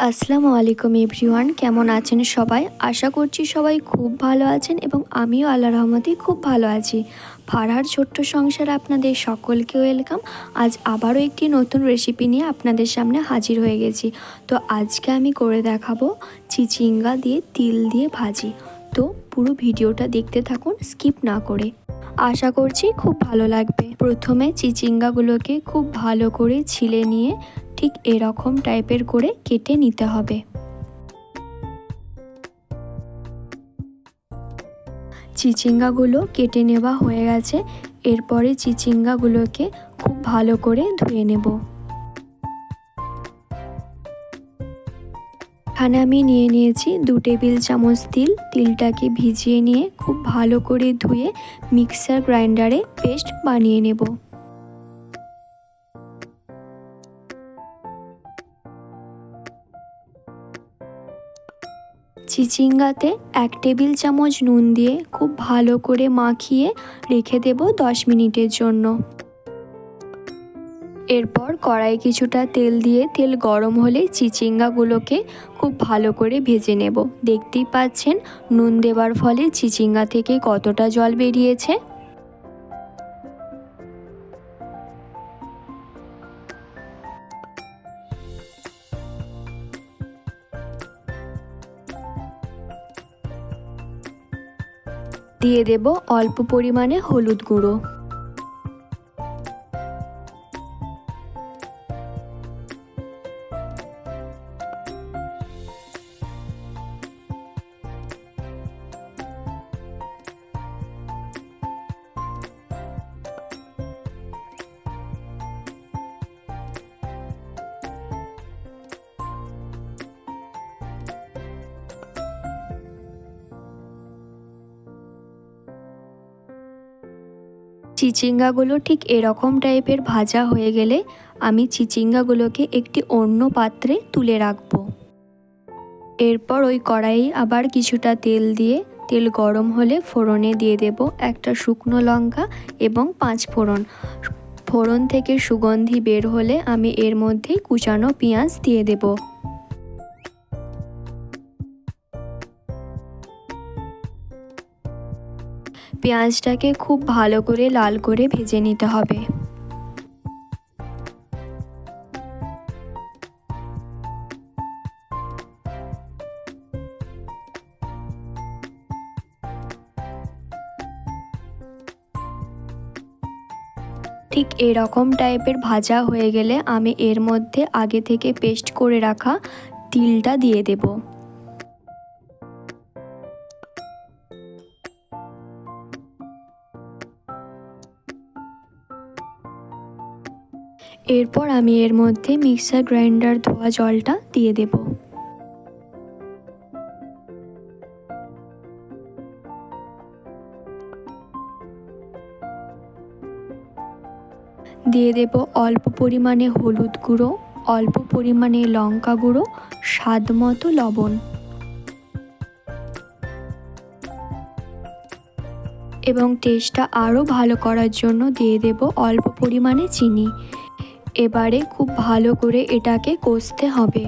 আসসালামু আলাইকুম এভরিওয়ান, কেমন আছেন সবাই? আশা করছি সবাই খুব ভালো আছেন এবং আমিও আল্লাহ রহমতে খুব ভালো আছি। ফারহার ছোট্ট সংসার আপনাদের সকলকে ওয়েলকাম। আজ আবারও একটি নতুন রেসিপি নিয়ে আপনাদের সামনে হাজির হয়ে গেছি। তো আজকে আমি করে দেখাবো চিচিঙ্গা দিয়ে তিল দিয়ে ভাজি। তো পুরো ভিডিওটা দেখতে থাকুন, স্কিপ না করে। আশা করছি খুব ভালো লাগবে। প্রথমে চিচিঙ্গাগুলোকে খুব ভালো করে ছিলে নিয়ে ঠিক এরকম টাইপের করে কেটে নিতে হবে। চিচিঙ্গাগুলো কেটে নেওয়া হয়ে গেছে, এরপরে চিচিঙ্গাগুলোকে খুব ভালো করে ধুয়ে নেব। এখানে আমি নিয়ে নিয়েছি দু টেবিল চামচ তিল। তিলটাকে ভিজিয়ে নিয়ে খুব ভালো করে ধুয়ে মিক্সার গ্রাইন্ডারে পেস্ট বানিয়ে নেব। চিচিঙ্গাতে এক টেবিল চামচ নুন দিয়ে খুব ভালো করে মাখিয়ে রেখে দেব দশ মিনিটের জন্য। এরপর কড়াই কিছুটা তেল দিয়ে তেল গরম হলে চিচিঙ্গাগুলোকে খুব ভালো করে ভেজে নেব। দেখতেই পাচ্ছেন নুন দেওয়ার ফলে চিচিঙ্গা থেকে কতটা জল বেরিয়েছে। দিয়ে দেব অল্প পরিমাণে হলুদ গুঁড়ো। চিচিঙ্গাগুলো ঠিক এরকম টাইপের ভাজা হয়ে গেলে আমি চিচিঙ্গাগুলোকে একটি অন্য পাত্রে তুলে রাখব। এরপর ওই কড়াই আবার কিছুটা তেল দিয়ে, তেল গরম হলে ফোড়নে দিয়ে দেব একটা শুকনো লঙ্কা এবং পাঁচ ফোড়ন। ফোড়ন থেকে সুগন্ধি বের হলে আমি এর মধ্যে কুচানো পেঁয়াজ দিয়ে দেবো। পেঁয়াজটাকে খুব ভালো করে লাল করে ভেজে নিতে হবে। ঠিক এরকম টাইপের ভাজা হয়ে গেলে আমি এর মধ্যে আগে থেকে পেস্ট করে রাখা তিলটা দিয়ে দেবো। এরপর আমি এর মধ্যে মিক্সার গ্রাইন্ডার ধোয়া জলটা দিয়ে দেব। দিয়ে দেব অল্প পরিমাণে হলুদ গুঁড়ো, অল্প পরিমাণে লঙ্কা গুঁড়ো, স্বাদ মতো লবণ। এবং টেস্টটা আরও ভালো করার জন্য দিয়ে দেব অল্প পরিমাণে চিনি। এবারে খুব ভালো করে এটাকে কষতে হবে।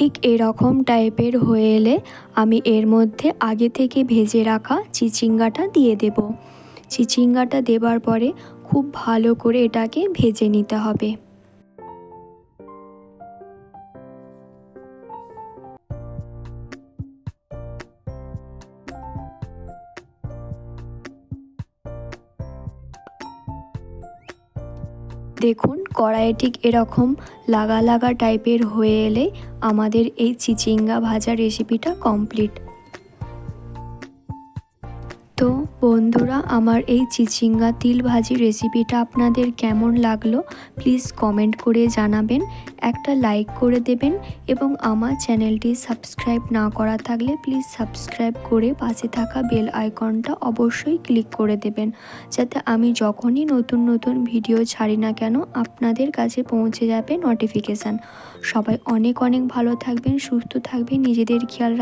ঠিক এরকম টাইপের হয়ে এলে আমি এর মধ্যে আগে থেকে ভেজে রাখা চিচিঙ্গাটা দিয়ে দেব। চিচিঙ্গাটা দেবার পরে খুব ভালো করে এটাকে ভেজে নিতে হবে। দেখুন, কড়াইয়ে ঠিক এরকম লাগা লাগা টাইপের হয়ে এলে আমাদের এই চিচিঙ্গা ভাজা রেসিপিটা কমপ্লিট তো বন্ধুরা, আমার এই চিচিঙ্গা তিল ভাজি রেসিপিটা আপনাদের কেমন লাগল প্লিজ কমেন্ট করে জানাবেন। একটা লাইক করে দেবেন এবং আমার চ্যানেলটি সাবস্ক্রাইব না করা থাকলে প্লিজ সাবস্ক্রাইব করে পাশে থাকা বেল আইকনটা অবশ্যই ক্লিক করে দেবেন, যাতে আমি যখনই নতুন নতুন ভিডিও ছাড়ি না কেন আপনাদের কাছে পৌঁছে যাবে নোটিফিকেশান সবাই অনেক অনেক ভালো থাকবেন, সুস্থ থাকবেন, নিজেদের খেয়াল